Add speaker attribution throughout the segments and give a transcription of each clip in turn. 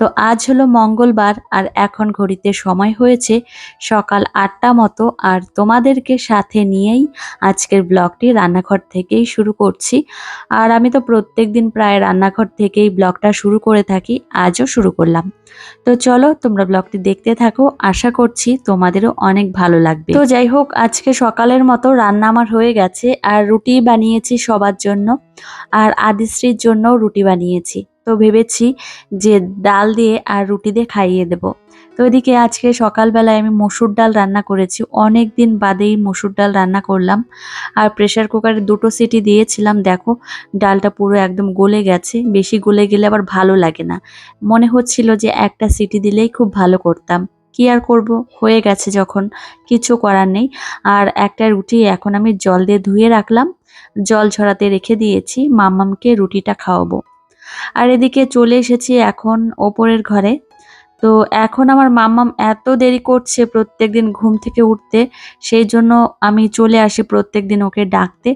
Speaker 1: তো আজ হলো মঙ্গলবার আর এখন ঘড়িতে সময় হয়েছে সকাল আটটা মতো। আর তোমাদেরকে সাথে নিয়েই আজকের ব্লগটি রান্নাঘর থেকেই শুরু করছি। আর আমি তো প্রত্যেক দিন প্রায় রান্নাঘর থেকেই ব্লগটা শুরু করে থাকি, আজও শুরু করলাম। তো চলো তোমরা ব্লগটি দেখতে থাকো, আশা করছি তোমাদেরও অনেক ভালো লাগবে। তো যাই হোক, আজকে সকালের মতো রান্না আমার হয়ে গেছে, আর রুটি বানিয়েছি সবার জন্য, আর আদিশ্রীর জন্য রুটি বানিয়েছি। তো ভেবেছি যে ডাল দিয়ে আর রুটি দিয়ে খাইয়ে দেব। তো ওইদিকে আজকে সকালবেলায় আমি মসুর ডাল রান্না করেছি। অনেক দিন বাদেই মসুর ডাল রান্না করলাম। আর প্রেশার কুকারে দুটো সিটি দিয়েছিলাম। দেখো, ডালটা পুরো একদম গলে গেছে। বেশি গলে গেলে আবার ভালো লাগে না। মনে হচ্ছিল যে একটা সিটি দিলেই খুব ভালো করতাম। কি আর করব? হয়ে গেছে যখন। কিছু করার নেই। আর একটা রুটি এখন আমি জল দিয়ে ধুয়ে রাখলাম। জল ঝরাতে রেখে দিয়েছি। মামামকে রুটিটা খাওয়াবো। আর এদিকে চলে এসেছি এখন ওপরের ঘরে। তো এখন আমার মাম্মাম এত দেরি করছে প্রত্যেকদিন ঘুম থেকে উঠতে, সেই জন্য আমি চলে আসি প্রত্যেকদিন ওকে ডাকতে।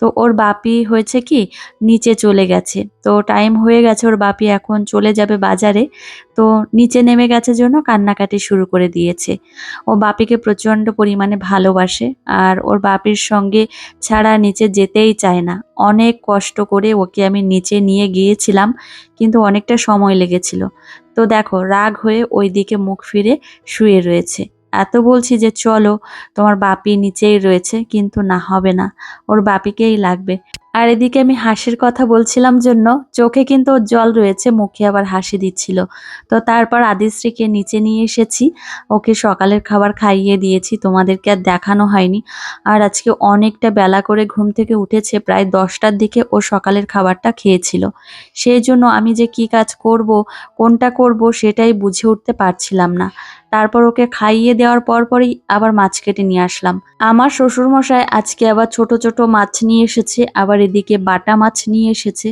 Speaker 1: তো ওর বাপি হয়েছে কি? নিচে চলে গেছে। তো টাইম হয়ে গেছে ওর বাপি এখন চলে যাবে বাজারে। তো নিচে নেমে গেছে জন্য কান্নাকাটি শুরু করে দিয়েছে। ও বাপিকে প্রচণ্ড পরিমাণে ভালোবাসে আর ওর বাপির সঙ্গে ছাড়া নিচে যেতেই চায় না। অনেক কষ্ট করে ওকে আমি নিচে নিয়ে গিয়েছিলাম, কিন্তু অনেকটা সময় লেগেছিল। তো দেখো, রাগ হয়ে ওই দিকে মুখ ফিরে শুয়ে রয়েছে। এত বলছি যে চলো, তোমার বাপি নিচেই রয়েছে, কিন্তু না, হবে না। ওর বাপিকেই লাগবে। আর এদিকে আমি হাসির কথা বলছিলাম জন্য, চোখে কিন্তু ওর জল রয়েছে, মুখে আবার হাসি দিচ্ছিল। তো তারপর আদিশ্রীকে নিচে নিয়ে এসেছি। ওকে সকালের খাবার খাইয়ে দিয়েছি, তোমাদেরকে আর দেখানো হয়নি। আর আজকে অনেকটা বেলা করে ঘুম থেকে উঠেছে, প্রায় দশটার দিকে ও সকালের খাবারটা খেয়েছিল। সেই জন্য আমি যে কি কাজ করব, কোনটা করব সেটাই বুঝে উঠতে পারছিলাম না। তারপর ওকে খাইয়ে দেওয়ার পর পরই আবার মাছ কেটে নিয়ে আসলাম। আমার শ্বশুরমশাই আজকে আবার ছোট ছোট মাছ নিয়ে এসেছে আবার এদিকে বাটা মাছ নিয়ে এসেছে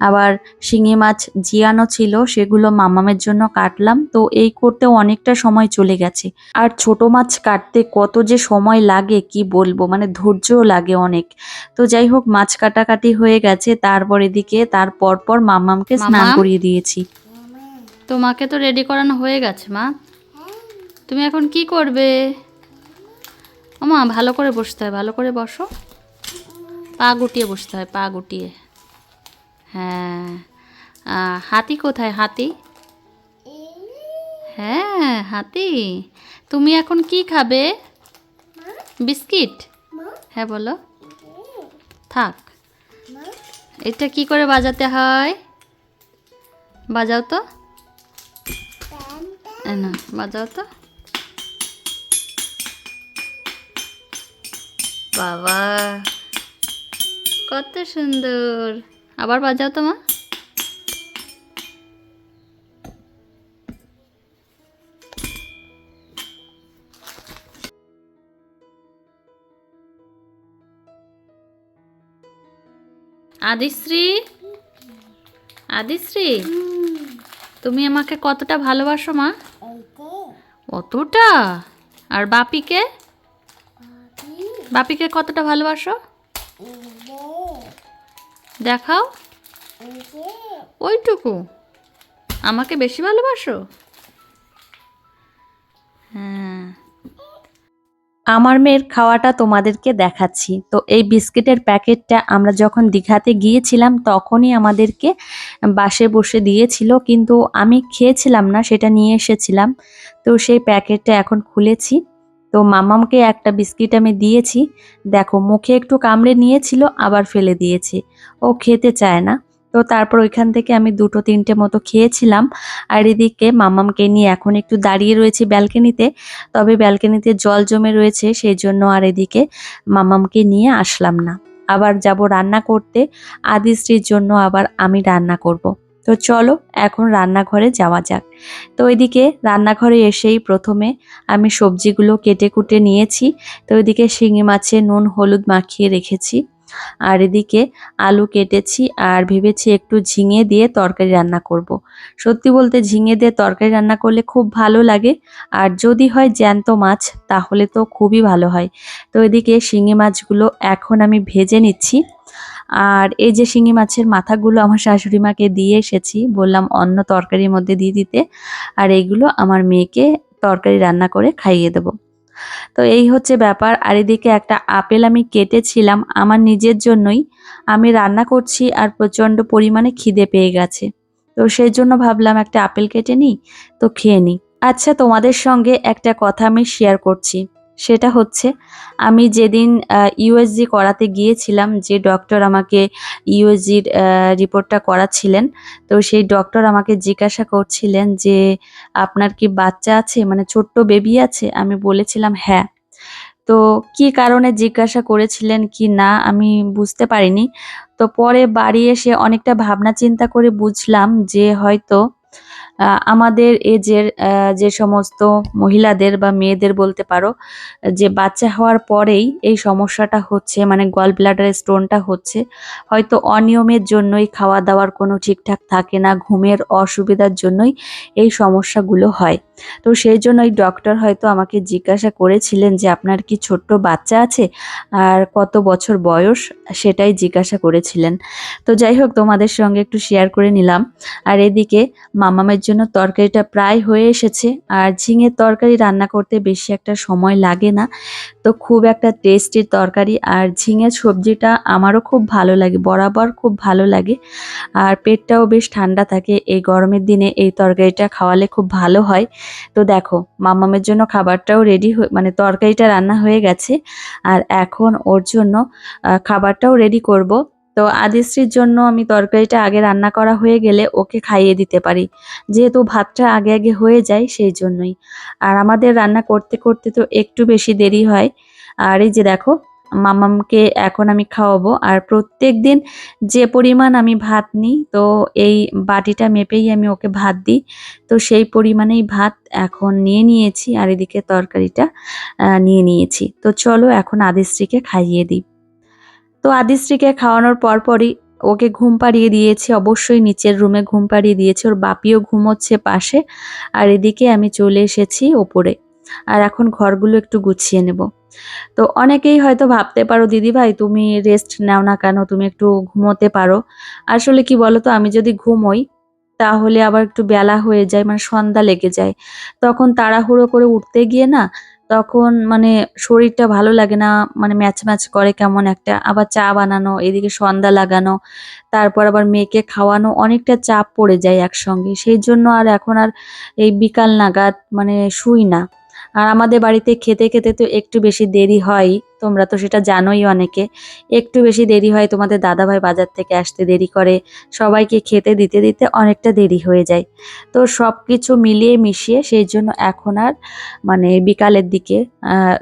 Speaker 1: আবার শিঙি মাছ জিয়ানো ছিল সেগুলো মামামের জন্য কাটলাম। তো এই করতে অনেকটা সময় চলে গেছে। আর ছোট মাছ কাটতে কত যে সময় লাগে কি বলব? মানে ধৈর্যও লাগে অনেক। তো যাই হোক মাছ কাটাকাটি হয়ে গেছে তারপর এদিকে তার পরপর মামামকে স্নান করিয়ে দিয়েছি।
Speaker 2: তোমাকে তো রেডি করানো হয়ে গেছে মা। তুমি এখন কি করবে? ওমা, ভালো করে বসতে হয়, ভালো করে বসো। পা গুটিয়ে বসতে হয়, পা গুটিয়ে। হ্যাঁ। হাতি কোথায়, হাতি? হ্যাঁ হাতি। তুমি এখন কি খাবে? বিস্কিট? হ্যাঁ বলো। থাক। এটা কি করে বাজাতে হয়? বাজাও তো। না, বাজাও তো। বাবা কত সুন্দর। আবার বাজাও তো মা। আদিশ্রী আদিশ্রী তুমি আমাকে কতটা ভালোবাসো মা। অতটা? আর বাপিকে? বাপিকে কতটা ভালোবাসো? দেখাও। ওইটুকু। আমাকে বেশি ভালোবাসো? হ্যাঁ।
Speaker 1: আমার মেয়ের খাওয়াটা তোমাদেরকে দেখাচ্ছি। তো এই বিস্কিটের প্যাকেটটা আমরা যখন দীঘাতে গিয়েছিলাম, তখনই আমাদেরকে বাসে বসে দিয়েছিল। কিন্তু আমি খেয়েছিলাম না, সেটা নিয়ে এসেছিলাম। তো সেই প্যাকেটটা এখন খুলেছি। তো মামামকে একটা বিস্কিট আমি দিয়েছি। দেখো, মুখে একটু কামড়ে নিয়েছিল, আবার ফেলে দিয়েছে। ও খেতে চায় না। তো তারপর ওইখান থেকে আমি দুটো তিনটে মতো খেয়েছিলাম। আর এদিকে মামামকে নিয়ে এখন একটু দাঁড়িয়ে রয়েছি ব্যালকনিতে। তবে ব্যালকনিতে জল জমে রয়েছে, সেই জন্য আর এদিকে মামামকে নিয়ে আসলাম না। আবার যাব রান্না করতে। আদিশ্রীর জন্য আবার আমি রান্না করব। তো চলো এখন রান্নাঘরে যাওয়া যাক। তো ওইদিকে রান্নাঘরে এসেই প্রথমে আমি সবজিগুলো কেটে কুটে নিয়েছি। তো ওইদিকে শিঙি মাছে নুন, হলুদ মাখিয়ে রেখেছি। আর এদিকে আলু কেটেছি আর ভেবেছি একটু ঝিঙে দিয়ে তরকারি রান্না করব। সত্যি বলতে ঝিঙে দিয়ে তরকারি রান্না করলে খুব ভালো লাগে। আর যদি হয় জ্যান্ত মাছ, তাহলে তো খুবই ভালো হয়। তো এদিকে শিঙি মাছগুলো এখন আমি ভেজে নিচ্ছি। আর এই যে শিঙি মাছের মাথাগুলো আমার শাশুড়ি মাকে দিয়ে এসেছি, বললাম অন্য তরকারির মধ্যে দিয়ে দিতে। আর এইগুলো আমার মেয়েকে তরকারি রান্না করে খাইয়ে দেবো। তো এই হচ্ছে ব্যাপার। আর এদিকে একটা আপেল আমি কেটেছিলাম, আমার নিজের জন্যই। আমি রান্না করছি আর প্রচণ্ড পরিমাণে খিদে পেয়ে গেছে। তো সেই জন্য ভাবলাম একটা আপেল কেটে নিই, তো খেয়ে নিই। আচ্ছা তোমাদের সঙ্গে একটা কথা আমি শেয়ার করছি। সেটা হচ্ছে, আমি যেদিন ইউএসজি করাতে গিয়েছিলাম, যে ডক্টর আমাকে ইউএসজির রিপোর্টটা করাচ্ছিলেন, তো সেই ডক্টর আমাকে জিজ্ঞাসা করছিলেন যে, আপনার কি বাচ্চা আছে? মানে ছোট্ট বেবি আছে? আমি বলেছিলাম হ্যাঁ। তো কি কারণে জিজ্ঞাসা করেছিলেন কি না, আমি বুঝতে পারিনি। তো পরে বাড়ি এসে অনেকটা ভাবনা চিন্তা করে বুঝলাম যে হয়তো আমাদের এজের যে সমস্ত মহিলাদের বা মেয়েদের বলতে পারো, যে বাচ্চা হওয়ার পরেই এই সমস্যাটা হচ্ছে মানে গল ব্লাডার স্টোনটা হচ্ছে, হয়তো অনিয়মের জন্যই খাওয়া দাওয়ার কোনো ঠিকঠাক থাকে না, ঘুমের অসুবিধার জন্যই এই সমস্যাগুলো হয়। তো সেই জন্য জন্যই ডক্টর হয়তো আমাকে জিজ্ঞাসা করেছিলেন যে, আপনার কি ছোট্ট বাচ্চা আছে? আর কত বছর বয়স? সেটাই জিজ্ঞাসা করেছিলেন। তো যাই হোক, তোমাদের সঙ্গে একটু শেয়ার করে নিলাম। আর এদিকে মামামের জন্য তরকারিটা প্রায় হয়ে এসেছে। আর ঝিঙের তরকারি রান্না করতে বেশি একটা সময় লাগে না। তো খুব একটা টেস্টির তরকারি। আর ঝিঙের সবজিটা আমারও খুব ভালো লাগে, বরাবর খুব ভালো লাগে। আর পেটটাও বেশ ঠান্ডা থাকে। এই গরমের দিনে এই তরকারিটা খাওয়ালে খুব ভালো হয়। তো দেখো, মামামের জন্য খাবারটাও রেডি মানে তরকারিটা রান্না হয়ে গেছে। আর এখন ওর জন্য খাবারটাও রেডি করব। তো আদিশ্রীর জন্য আমি তরকারিটা আগে রান্না করা হয়ে গেলে ওকে খাইয়ে দিতে পারি। যেহেতু ভাতটা আগে আগে হয়ে যায় সেই জন্যই। আর আমাদের রান্না করতে করতে তো একটু বেশি দেরি হয়। আর এই যে দেখো, মামামকে এখন আমি খাওয়াবো। আর প্রত্যেক দিন যে পরিমাণ আমি ভাত নিই, তো এই বাটিটা মেপেই আমি ওকে ভাত দিই। তো সেই পরিমাণেই ভাত এখন নিয়ে নিয়েছি আর এদিকে তরকারিটা নিয়ে নিয়েছি। তো চলো এখন আদিশ্রীকে খাইয়ে দিই। তো আদিশ্রীকে খাওয়ানোর পরপরই ওকে ঘুম পাড়িয়ে দিয়েছি। অবশ্যই নিচের রুমে ঘুম পাড়িয়ে দিয়েছি। ওর বাপিও ঘুমোচ্ছে পাশে। আর এদিকে আমি চলে এসেছি ওপরে। আর এখন ঘরগুলো একটু গুছিয়ে নেব। তো অনেকেই হয়তো ভাবতে পারো, দিদি ভাই, তুমি রেস্ট নাও না কেন? তুমি একটু ঘুমোতে পারো। আসলে কি বলো তো আমি যদি ঘুমোই, তাহলে আবার একটু বেলা হয়ে যায় মানে সন্ধ্যা লেগে যায়। তখন তাড়াহুড়ো করে উঠতে গিয়ে না তখন মানে শরীরটা ভালো লাগে না মানে ম্যাচ ম্যাচ করে কেমন একটা। আবার চা বানানো, এদিকে সন্ধ্যা লাগানো, তারপর আবার মেয়েকে খাওয়ানো, অনেকটা চাপ পড়ে যায় একসঙ্গে। সেই জন্য আর এখন আর এই বিকাল নাগাদ মানে শুই না। আর আমাদের বাড়িতে খেতে খেতে তো একটু বেশি দেরি হয়, তোমরা তো সেটা জানোই অনেকে। একটু বেশি দেরি হয় তোমাদের দাদাভাই বাজার থেকে আসতে দেরি করে, সবাইকে খেতে দিতে দিতে অনেকটা দেরি হয়ে যায়। তো সব কিছু মিলিয়ে মিশিয়ে সেই জন্য এখন আর মানে বিকালের দিকে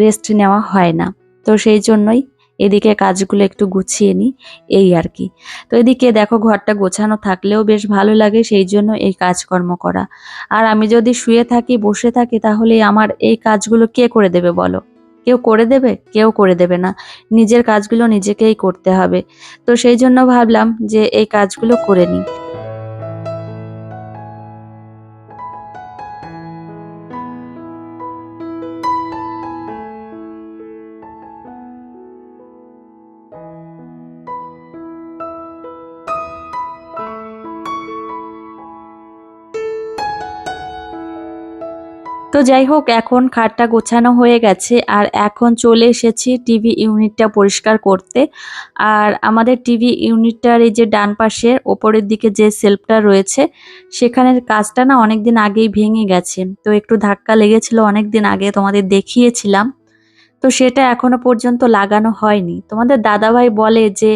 Speaker 1: রেস্ট নেওয়া হয় না। তো সেই জন্যই এদিকে কাজগুলো একটু গুছিয়ে নিই এই আর কি। তো এদিকে দেখো ঘরটা গোছানো থাকলেও বেশ ভালো লাগে, সেই জন্য এই কাজকর্ম করা। আর আমি যদি শুয়ে থাকি, বসে থাকি, তাহলে আমার এই কাজগুলো কে করে দেবে বলো? কেউ করে দেবে? কেউ করে দেবে না। নিজের কাজগুলো নিজেকেই করতে হবে। তো সেই জন্য ভাবলাম যে এই কাজগুলো করে নিই তো যাই হোক, এখন খাটটা গোছানো হয়ে গেছে আর এখন চলে এসেছি টিভি ইউনিটটা পরিষ্কার করতে। আর আমাদের টিভি ইউনিটটার এই যে ডান পাশের ওপরের দিকে যে সেলফটা রয়েছে, সেখানের কাজটা না অনেক দিন আগেই ভেঙে গেছে। তো একটু ধাক্কা লেগেছিল অনেক দিন আগে, তোমাদের দেখিয়েছিলাম। তো সেটা এখনও পর্যন্ত লাগানো হয়নি। তোমাদের দাদাভাই বলে যে,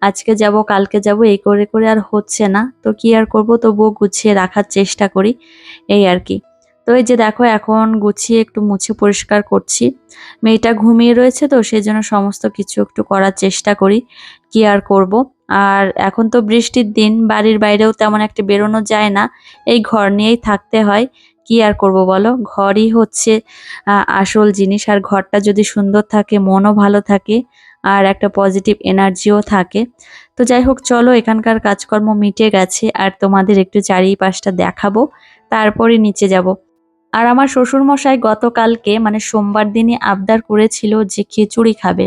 Speaker 1: আজকে যাব, কালকে যাব, এই করে করে আর হচ্ছে না। তো কি আর করব? তবুও গুছিয়ে রাখার চেষ্টা করি। এই আর কি। তো এই যে দেখো, এখন গুছিয়ে একটু মুছে পরিষ্কার করছি। মেয়েটা ঘুমিয়ে রয়েছে তো সেই জন্য সমস্ত কিছু একটু করার চেষ্টা করি, কি আর করব। আর এখন তো বৃষ্টির দিন, বাড়ির বাইরেও তেমন একটা বেরোনো যায় না, এই ঘর নিয়েই থাকতে হয়, কি আর করব বলো? ঘরই হচ্ছে আসল জিনিস, আর ঘরটা যদি সুন্দর থাকে, মনও ভালো থাকে, আর একটা পজিটিভ এনার্জিও থাকে। তো যাই হোক, চলো, এখানকার কাজকর্ম মিটে গেছে, আর তোমাদের একটু চারিপাশটা দেখাবো, তারপরে নিচে যাব। আর আমার শ্বশুরমশাই গতকালকে মানে সোমবার দিনই আবদার করেছিল যে খিচুড়ি খাবে।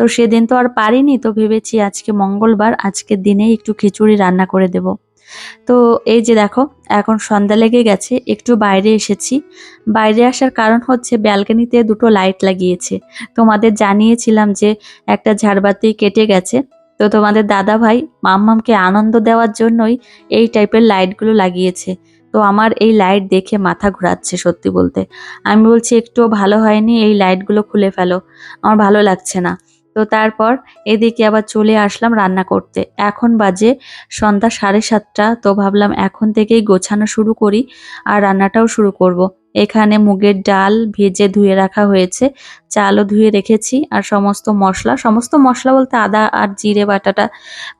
Speaker 1: তো সেদিন তো আর পারিনি, তো ভেবেছি আজকে মঙ্গলবার আজকের দিনেই একটু খিচুড়ি রান্না করে দেব। তো এই যে দেখো, এখন সন্ধ্যা লেগে গেছে, একটু বাইরে এসেছি। বাইরে আসার কারণ হচ্ছে ব্যালকনিতে দুটো লাইট লাগিয়েছে। তোমাদের জানিয়েছিলাম যে একটা ঝাড়বাতি কেটে গেছে। তো তোমাদের দাদা ভাই মাম্মামকে আনন্দ দেওয়ার জন্যই এই টাইপের লাইটগুলো লাগিয়েছে। তো আমার এই লাইট দেখে মাথা ঘোরাচ্ছে সত্যি বলতে। আমি বলছি, একটুও ভালো হয়নি, এই লাইটগুলো খুলে ফেলো। আমার ভালো লাগছে না। তো তারপর এদিকে আবার চলে আসলাম রান্না করতে। এখন বাজে সন্ধ্যা সাড়ে সাতটা, তো ভাবলাম এখন থেকেই গোছানো শুরু করি আর রান্নাটাও শুরু করব। এখানে মুগের ডাল ভেজে ধুয়ে রাখা হয়েছে, চালও ধুয়ে রেখেছি আর সমস্ত মশলা সমস্ত মশলা বলতে আদা আর জিরে বাটাটা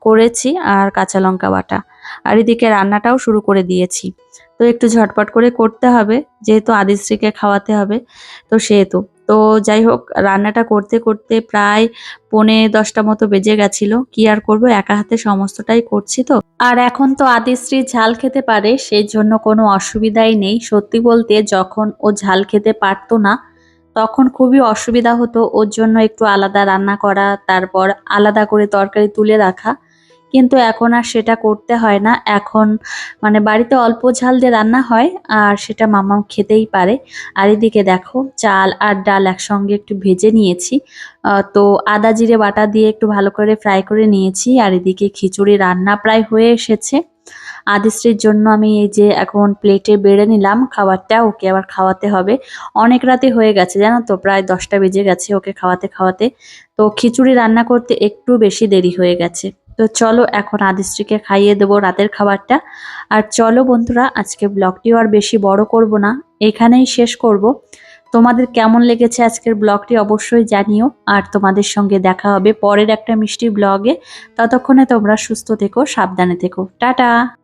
Speaker 1: করেছি আর কাঁচা লঙ্কা বাটা। আর এদিকে রান্নাটাও শুরু করে দিয়েছি। তো একটু ঝটপট করে করতে হবে, যেহেতু আদিশ্রীকে খাওয়াতে হবে, তো সেহেতু। তো যাই হোক, রান্নাটা করতে করতে প্রায় পৌনে দশটা মতো বেজে গেছিল, কি আর করব, একা হাতে সমস্তটাই করছি তো। আর এখন তো আদিশ্রী ঝাল খেতে পারে সেই জন্য কোনো অসুবিধাই নেই। সত্যি বলতে, যখন ও ঝাল খেতে পারতো না, তখন খুবই অসুবিধা হতো। ওর জন্য একটু আলাদা রান্না করা, তারপর আলাদা করে তরকারি তুলে রাখা কিন্তু এখন আর সেটা করতে হয় না। এখন মানে বাড়িতে অল্প ঝাল দিয়ে রান্না হয় আর সেটা মামাম খেতেই পারে। আর এদিকে দেখো, চাল আর ডাল একসঙ্গে একটু ভেজে নিয়েছি। তো আদা জিরে বাটা দিয়ে একটু ভালো করে ফ্রাই করে নিয়েছি। আর এদিকে খিচুড়ি রান্না প্রায় হয়ে এসেছে। আদিশ্রীর জন্য আমি এই যে এখন প্লেটে বেড়ে নিলাম খাবারটা, ওকে আবার খাওয়াতে হবে। অনেক রাতে হয়ে গেছে, জানো তো, প্রায় দশটা বেজে গেছে ওকে খাওয়াতে খাওয়াতে। তো খিচুড়ি রান্না করতে একটু বেশি দেরি হয়ে গেছে। তো চলো এখন আদিশ্রীকে খাইয়ে দেবো রাতের খাবারটা। আর চলো বন্ধুরা, আজকে ব্লগটিও আর বেশি বড় করব না, এখানেই শেষ করব। তোমাদের কেমন লেগেছে আজকের ব্লগটি অবশ্যই জানিও, আর তোমাদের সঙ্গে দেখা হবে পরের একটা মিষ্টি ব্লগে। ততক্ষণে তোমরা সুস্থ থেকো, সাবধানে থেকো। টাটা!